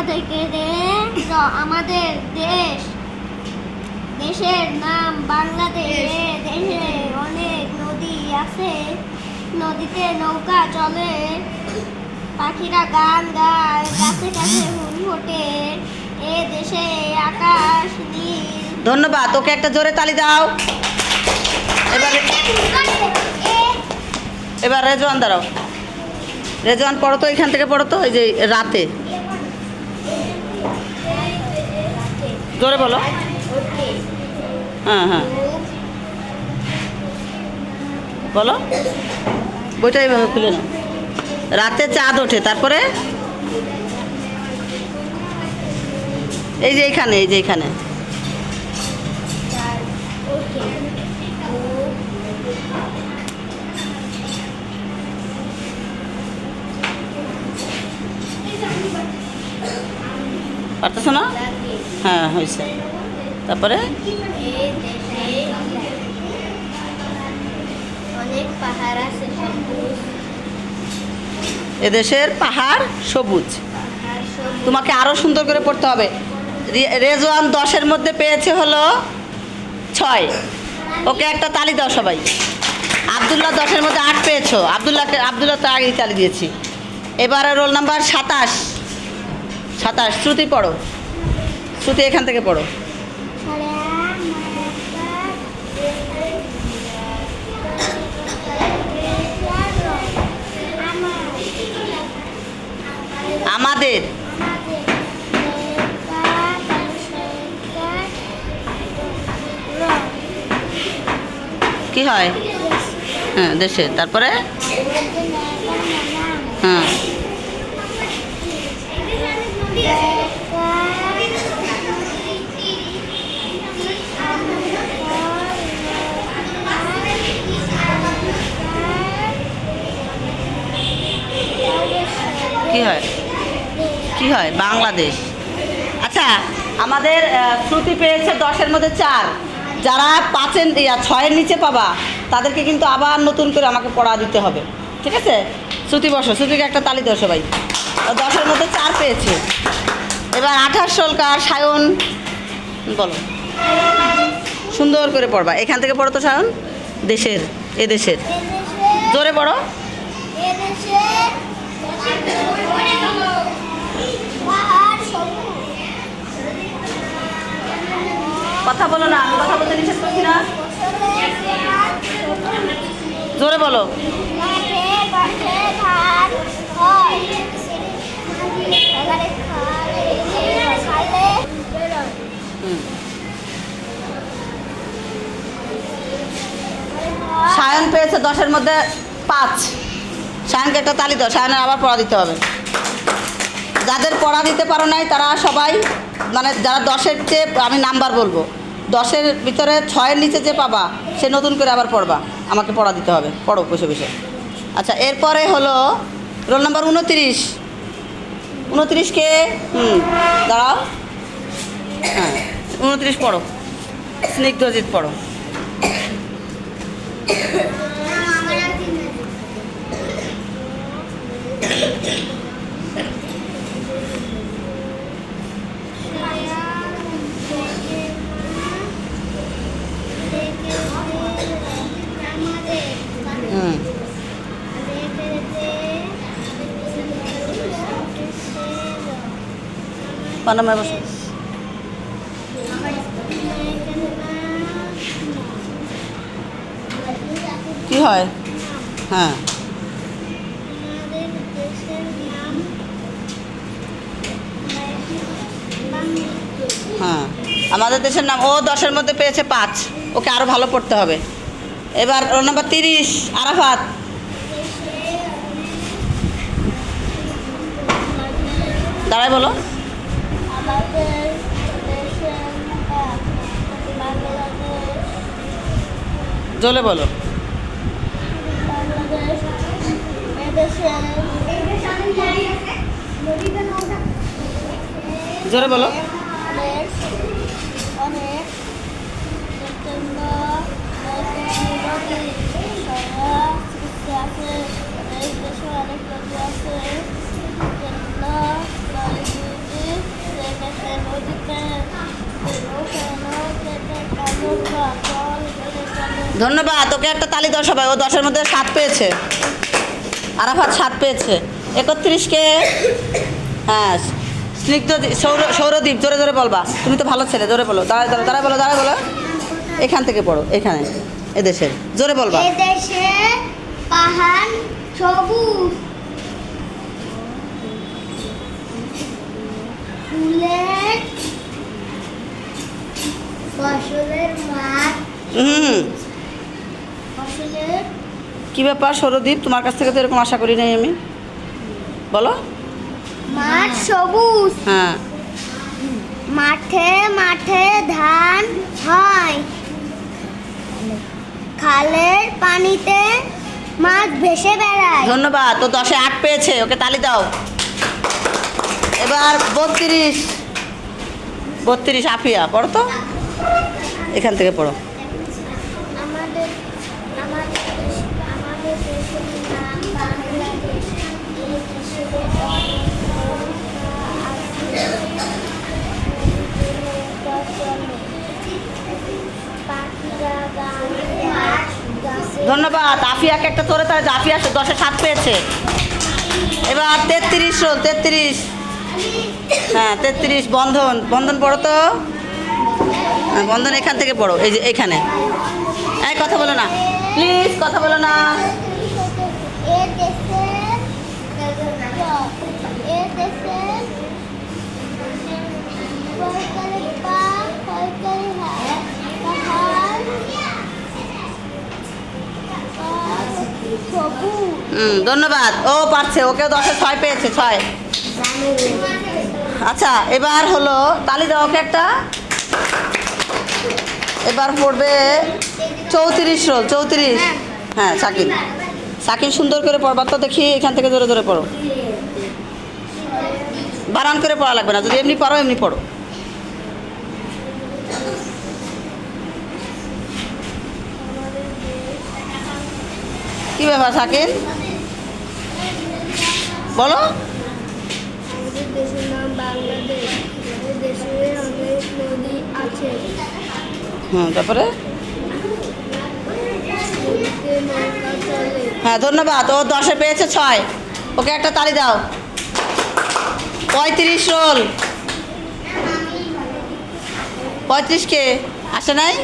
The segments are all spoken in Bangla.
আমাদেরকে আমাদের দেশ। দেশের নাম বাংলাদেশ। দেশে। অনেক নদী আছে। নদীতে নৌকা চলে। পাখিরা গান গায় গাছে গাছে ফুল ফোটে এ দেশে আকাশ নীল। ধন্যবাদ তোকে একটা জোরে তালি দাও। এবার এবার রেজওয়ান দাঁড়াও। রেজওয়ান পড়ো তো এখান থেকে পড়ো তো এই যে রাতে। জোরে বলো। হ্যাঁ হ্যাঁ। বলো। বইটা এইভাবে খুলে নাও। রাতে চাঁদ ওঠে, তারপরে? এই যে এইখানে এই যে এইখানে পারতেছো না হ্যাঁ হয়েছে। তারপরে? এদেশের পাহাড় সবুজ। তোমাকে আরও সুন্দর করে পড়তে হবে। রেজওয়ান দশের মধ্যে পেয়েছে হলো ছয়। ওকে একটা তালি দাও সবাই। আবদুল্লাহ দশের মধ্যে আট পেয়েছ। আবদুল্লাহকে আবদুল্লাহ তো আগেই তালি দিয়েছি। এবারে রোল নাম্বার সাতাশ। সাতাশ, শ্রুতি পড়ো। শ্রুতি এখান থেকে পড়ো। আমাদের। কি হয়? হ্যাঁ দেশে। তারপরে? হ্যাঁ। কি হয়? কি হয়? বাংলাদেশ। আচ্ছা আমাদের শ্রুতি পেয়েছে দশের মধ্যে চার। যারা পাঁচের ছয়ের নিচে পাবা, তাদেরকে কিন্তু আবার নতুন করে আমাকে পড়া দিতে হবে। ঠিক আছে? শ্রুতি, বসো। শ্রুতিকে একটা তালি দাও সবাই। দশের মধ্যে চার পেয়েছে। এবার আঠাশ সলকার, সায়ন, বলো। সুন্দর করে পড়বা। এখান থেকে পড়ো তো, সায়ন? দেশের এদেশের দেশের। জোরে পড়ো কথা বলো না আমি কথা বলতে নিষেধ করছি না। জোরে বলো। সায়ন পেয়েছে দশের মধ্যে পাঁচ। সায়নকে একটা তালি দাও সায়নের আবার পড়া দিতে হবে। যাদের পড়া দিতে পারো নাই তারা সবাই মানে যারা দশের চেয়ে আমি নাম্বার বলব। দশের ভিতরে ছয়ের নিচে যে পাবা, সে নতুন করে আবার পড়বা। আমাকে পড়া দিতে হবে। পড়ো বসে বসে। আচ্ছা এরপরে হলো রোল নাম্বার উনত্রিশ। উনত্রিশকে হুম, দাঁড়াও। হ্যাঁ উনত্রিশ পড়ো। স্নিগ্ধজিৎ পড়ো। হুম কি হয়? হ্যাঁ। হ্যাঁ। আমাদের দেশের নাম ও দশের মধ্যে পেয়েছে পাঁচ। ওকে আরও ভালো পড়তে হবে। এবার রোল নাম্বার তিরিশ, আরাফাত। দাঁড়ায় বলো। জলে বলো। জোরে বলো। ধন্যবাদ, তোকে একটা তালি দশ হবে ও দশের মধ্যে সাত পেয়েছে। আরাফাত সাত পেয়েছে। একত্রিশকে হ্যাঁ স্নিগ্ধ সৌর সৌরদ্বীপ জোরে জোরে বলবা। তুমি তো ভালো ছেলে, জোরে বলো। দাঁড়ায় দাঁড়ায় বলো দাঁড়ায় বলো। এখান থেকে পড়ো, এখানে। এদেশের। জোরে বলবা। এদেশে পাহাড় সবুজ। ফুলের ফসলের মাঠ হুম। ফসলের কী ব্যাপার সৌরদীপ? তোমার কাছ থেকে তো এরকম আশা করি নাই আমি। বলো। মাঠ সবুজ। হ্যাঁ। মাঠে মাঠে ধান হয়। খালের পানিতে মাছ ভেসে বেড়ায়। ধন্যবাদ, তো দশে আট পেয়েছে, ওকে তালি দাও। এবার বত্রিশ বত্রিশ আফিয়া, পড়ো তো। এখান থেকে পড়ো। ধন্যবাদ। আফিয়াকে একটা তোরে তাহলে আফিয়া দশে সাত পেয়েছে। এবার তেত্রিশ তেত্রিশ। হ্যাঁ তেত্রিশ বন্ধন। বন্ধন পড়ো তো? হ্যাঁ, বন্ধন এখান থেকে পড়ো এই যে এখানে। এই কথা বলো না। প্লিজ কথা বলো না এ দেশে এ দেশে সরকারি পা সরকারি হাত পাহাড় সবুজ হুম, ধন্যবাদ। ও পারছে ওকে দশে ছয় পেয়েছে, ছয়। আচ্ছা এবার হলো তালি দাও ওকে একটা। এবার পড়বে চৌত্রিশ রোল চৌত্রিশ। হ্যাঁ সাকিন সাকিন সুন্দর করে পড়বার তো দেখি এখান থেকে ধরে ধরে পড়ো। বারান করে পড়া লাগবে না, যদি এমনি পড়ো এমনি পড়ো। কি ব্যাপার সাকিন বলো। হুম, তারপরে? হ্যাঁ ধন্যবাদ। ও দশে পেয়েছে ছয়। ওকে একটা তালি দাও। পঁয়ত্রিশ রোল। পঁয়ত্রিশ কে? আসে নাই?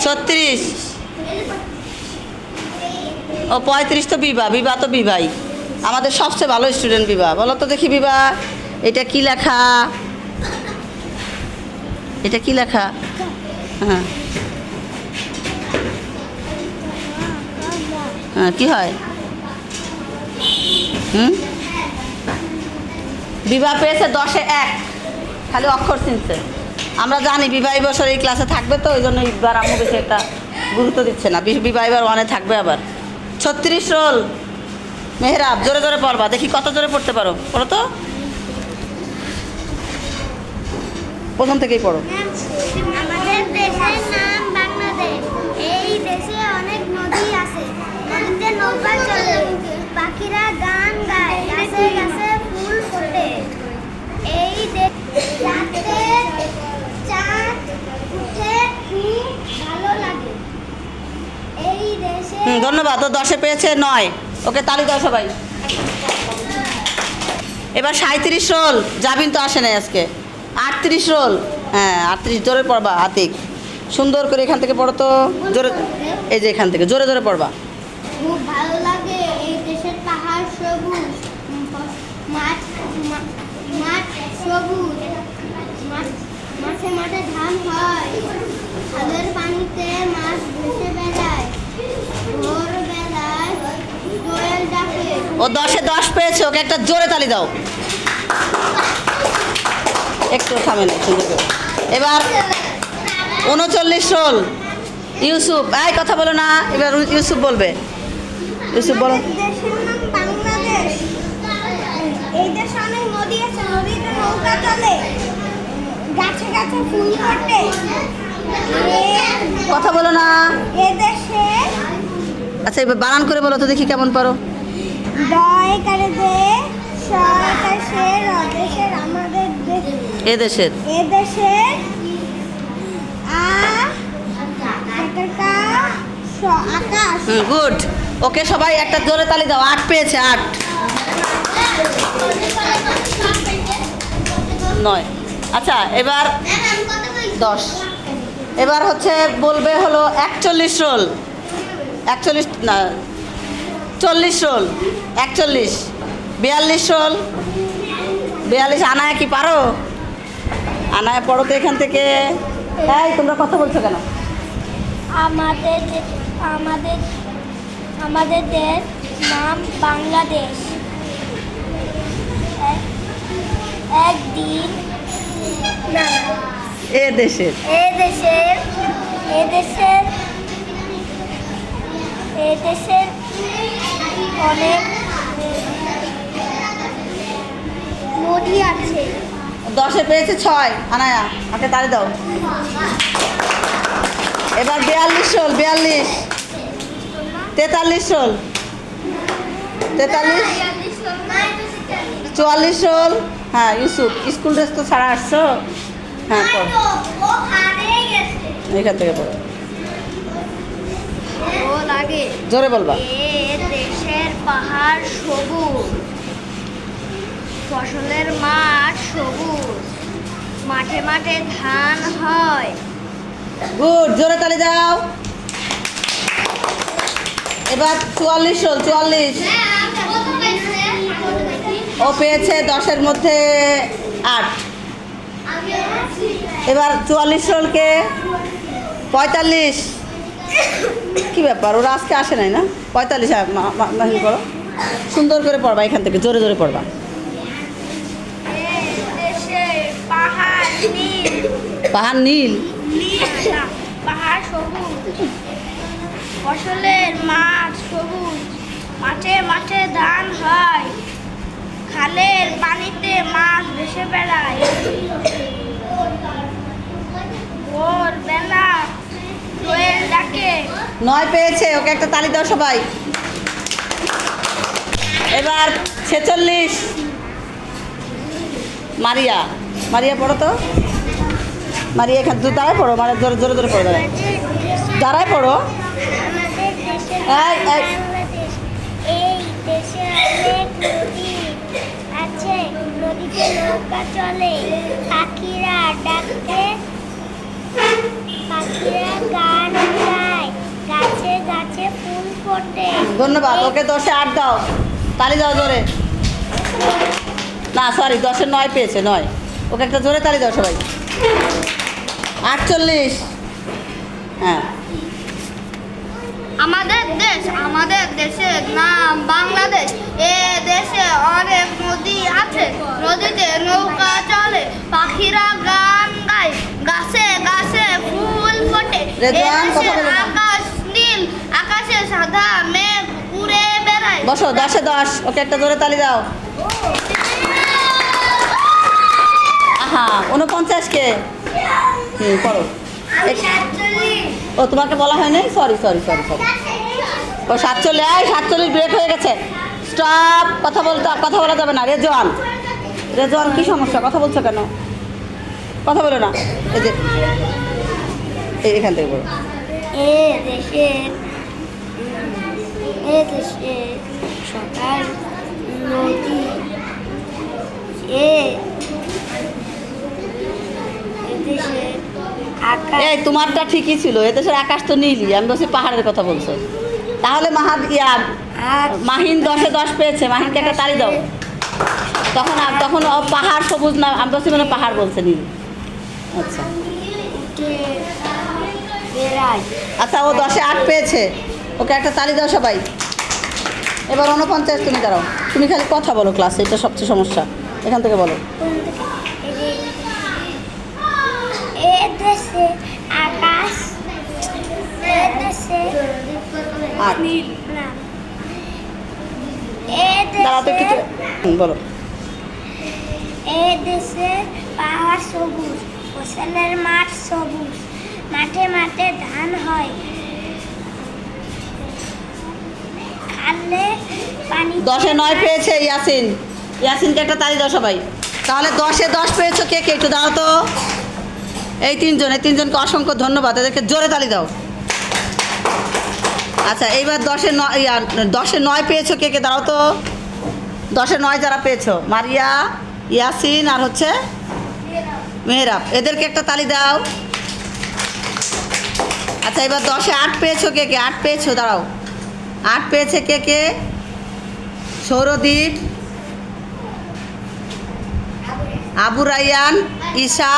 ছত্রিশ। ও পঁয়ত্রিশ তো বিবাহ বিবাহ তো বিবাই আমাদের সবচেয়ে ভালো স্টুডেন্ট বিবাহ। বলো তো দেখি বিবাহ, এটা কি লেখা? এটা কি লেখা? হ্যাঁ। হ্যাঁ কি হয়? হুম? বিবাহ পেয়েছে দশে এক। খালি অক্ষর চিনছে। আমরা জানি বিবাহ বছর এই ক্লাসে থাকবে তো, ওই জন্য এবার আম্মু বেশি একটা গুরুত্ব দিচ্ছে না। বিবাহ এবার ওয়ানে থাকবে আবার। ছত্রিশ রোল। মেহরাব, জোরে জোরে পড়বা, দেখি কত জোরে পড়তে পারো। পড়ো তো। প্রথম থেকেই পড়ো। নদী আছে। নদীতে নৌকা চলে পাখিরা গান গায় গাছে গাছে ফুল ফোটে এই দে- রাতে চাঁদ উঠে খুব ভালো লাগে এই দেশে হুম ধন্যবাদ, ও দশে পেয়েছে নয়। ওকে, তালি দাও সবাই। এবার সাঁত্রিশ রোল, জাবিন তো আসে নাই আজকে। আটত্রিশ রোল হ্যাঁ আটত্রিশ, জোরে পড়বা, আতিক। সুন্দর করে এখান থেকে পড়ো তো, জোরে, এই যে এখান থেকে, জোরে জোরে পড়বা। মাঠ ধান হয়। পানিতে মাছ ভেসে বেড়ায়। ডাকে ও দশে দশ পেয়েছে ওকে একটা জোরে তালি দাও। একটু থামে না সুন্দর করে এবার উনচল্লিশ রোল। ইউসুফ এই কথা বলো না এবার ইউসুফ বলবে। ইউসুফ বলো। কথা বলো না। আচ্ছা এবার বানান করে বলো তো দেখি কেমন পারো। দয় করে দে সরকাশের অদেশের আমাদের দেশ এ দেশের। এ দেশের আ একটা স- আকাশ। হুম গুড। ওকে সবাই একটা জোরে তালি দাও। আট পেয়েছে আট। নয়। আচ্ছা এবার দশ। এবার হচ্ছে বলবে হলো একচল্লিশ রোল একচল্লিশ না চল্লিশ রোল একচল্লিশ। বিয়াল্লিশ রোল বিয়াল্লিশ। আনায় কি পারো? আনায় পড়ো তো এখান থেকে। এই তোমরা কথা বলছো কেন? আমাদের আমাদের আমাদের দেশ নাম বাংলাদেশ। এক- একদিন এ দেশের। এ দেশের এ দেশের এ দেশের অনেক নদী আছে। দশে পেয়েছে ছয়। আনায়া আমাকে তালি দাও। এবার বিয়াল্লিশ রোল বিয়াল্লিশ। তেতাল্লিশ রোল। তেতাল্লিশ। চুয়াল্লিশ রোল। হ্যাঁ ইউসুফ স্কুল ড্রেস তো ছাড়া আসছো? হ্যাঁ এখান থেকে পড়ো। জোরে বলবা। পাহাড় সবুজ, ফসলের মাঠ সবুজ, মাঠে মাঠে ধান হয়। গুড, জোরে তালি দাও। এবার চুয়াল্লিশ রোল চুয়াল্লিশ। ও পেয়েছে দশের মধ্যে আট। এবার চুয়াল্লিশ রোলকে পঁয়তাল্লিশ। কি ব্যাপার? ওরা আজকে আসে নাই না? পঁয়তাল্লিশ মাহিন করো। সুন্দর করে পড়বা এখান থেকে, জোরে জোরে পড়বা। পাহাড় নীল। পাহাড় সবুজ ফসলের মাঠ সবুজ, মাঠে মাঠে ধান হয়, খালের পানিতে মাছ ভেসে বেড়ায়। ভোর বেলা নয় পেয়েছে ওকে একটা তালি দাও সবাই। এবার ছেচল্লিশ। মারিয়া মারিয়া পড়ো তো। মারিয়া এখান তুই দাঁড়ায় পড়ো মানে জোরে জোরে জোরে পড়ো দাঁড়ায়। দাঁড়ায় পড়ো। আছে। নদীতে নৌকা চলে। পাখিরা ডাকে ধন্যবাদ, ওকে দশে আট দাও। তালি দাও জোরে। না সরি দশে নয় পেয়েছে, নয়। ওকে একটা জোরে তালি দাও সবাই। আটচল্লিশ। হ্যাঁ। আমাদের দেশ, আমাদের দেশের নাম বাংলাদেশ, এ দেশে অনেক নদী আছে। নদীতে নৌকা চলে, পাখিরা গান গায়। গাছে গাছে ফুল ফোটে। আকাশ নীল আকাশে সাদা মেঘ উড়ে বেড়ায়। বসো দশে দশ ওকে একটা জোরে তালি দাও। আহা উনপঞ্চাশকে হুম করো। ও তোমাকে বলা হয় নাই? সরি সরি সরি সরি ও সাতচল্লিশ এই সাতচল্লিশ ব্রেক হয়ে গেছে। স্টপ কথা বলতে কথা বলা যাবে না। রেজওয়ান। রেজওয়ান কি সমস্যা? কথা বলছো কেন? কথা বলো না। এই যে এই এখান থেকে বলো। এ দেশের এ দেশের সকাল নদী এ এই তোমারটা ঠিকই ছিল। এদেশের আকাশ তো নীলই। আমি বলছি পাহাড়ের কথা বলছো। তাহলে মাহা ইয়া মাহিন দশে দশ পেয়েছে। মাহিনকে একটা তালি দাও। তখন তখন ও পাহাড় সবুজ না আমি বলছি মানে পাহাড় বলছে নীল। আচ্ছা। আচ্ছা ও দশে আট পেয়েছে। ওকে একটা তালি দাও সবাই। এবার উনপঞ্চাশ তুমি দাঁড়াও। তুমি খালি কথা বলো ক্লাসে এটা সবচেয়ে সমস্যা। এখান থেকে বলো। আকাশ বলো। এ দেশে পাহাড় সবুজ। ফসলের মাঠ সবুজ মাঠে মাঠে ধান হয়। খালে পানি দশে নয় পেয়েছে ইয়াসিন। ইয়াসিনকে একটা তালি দাও সবাই। তাহলে দশে দশ পেয়েছ কে কে? একটু দাও তো। এই তিনজন এই তিনজনকে অসংখ্য ধন্যবাদ। এদেরকে জোরে তালি দাও। আচ্ছা এইবার দশে নয় দশে নয় পেয়েছ কে কে? দাঁড়াও তো। দশে নয় যারা পেয়েছ মারিয়া ইয়াসিন আর হচ্ছে মেহরাব এদেরকে একটা তালি দাও। আচ্ছা এবার দশে আট পেয়েছ কে কে? আট পেয়েছ, দাঁড়াও। আট পেয়েছে কে কে? সৌরদীপ, আবু রাইয়ান, ঈশা,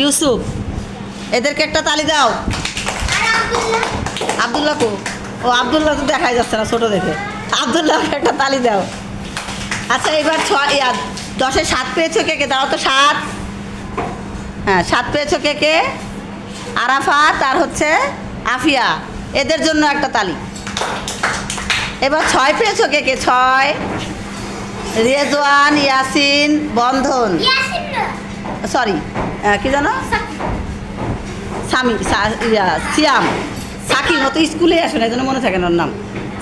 ইউসুফ। এদেরকে একটা তালি দাও। আবদুল্লাহ ও, আবদুল্লাহ তো দেখাই যাচ্ছে না ছোট দেখে। আবদুল্লাহকে একটা তালি দাও। আচ্ছা এবার ছয় দশে সাত পেয়েছ কে কে? দাও তো, সাত। হ্যাঁ সাত পেয়েছ কে কে? আরাফাত আর হচ্ছে আফিয়া। এদের জন্য একটা তালি। এবার ছয় পেয়েছ কে কে? ছয়। রেজওয়ান ইয়াসিন বন্ধন। সরি কি জানো? সামি সা- ইয়া, সিয়াম। সাকিন ও তো স্কুলে আসে না এই জন্য মনে থাকে না ওর নাম।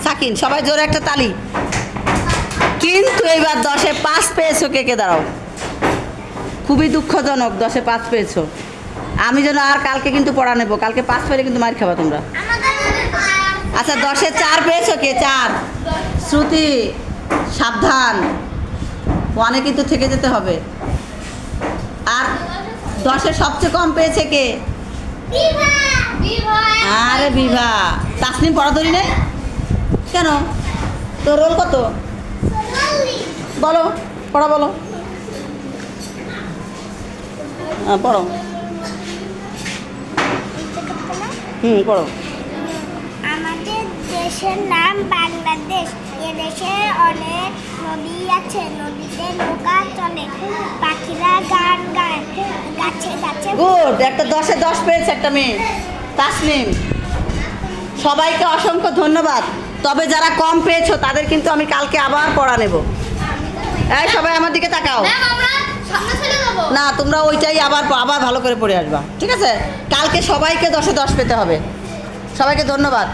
সাকিন সবাই জোরে একটা তালি। কিন্তু এইবার দশে পাঁচ পেয়েছ কে কে? দাঁড়াও। খুবই দুঃখজনক, দশে পাঁচ পেয়েছ। আমি যেন আর কালকে কিন্তু পড়া নেব, কালকে পাঁচ পেলে কিন্তু মার খাবা তোমরা। আচ্ছা দশে চার পেয়েছ কে? চার। শ্রুতি, সাবধান। ওয়ানে কিন্তু থেকে যেতে হবে। আর দশে সবচেয়ে কম পেয়েছে কে? আরে বিভা, তাসনিম পড়া ধরি কেন? তোর রোল কত? বলো, পড়া বলো। পড়ো। হুম পড়ো। আমাদের দেশের নাম বাংলাদেশ। এদেশে অনেক নদী আছে নদীতে নৌকা চলে। পাখিরা গান গায় গাছে গাছে গুড একটা দশে দশ পেয়েছে একটা মেয়ে। তাসনিম সবাইকে অসংখ্য ধন্যবাদ। তবে যারা কম পেয়েছ তাদের কিন্তু আমি কালকে আবার পড়া নেব। এই সবাই আমার দিকে তাকাও। না, তোমরা ওইটাই আবার আবার ভালো করে পড়ে আসবা। ঠিক আছে? কালকে সবাইকে দশে দশ পেতে হবে। সবাইকে ধন্যবাদ।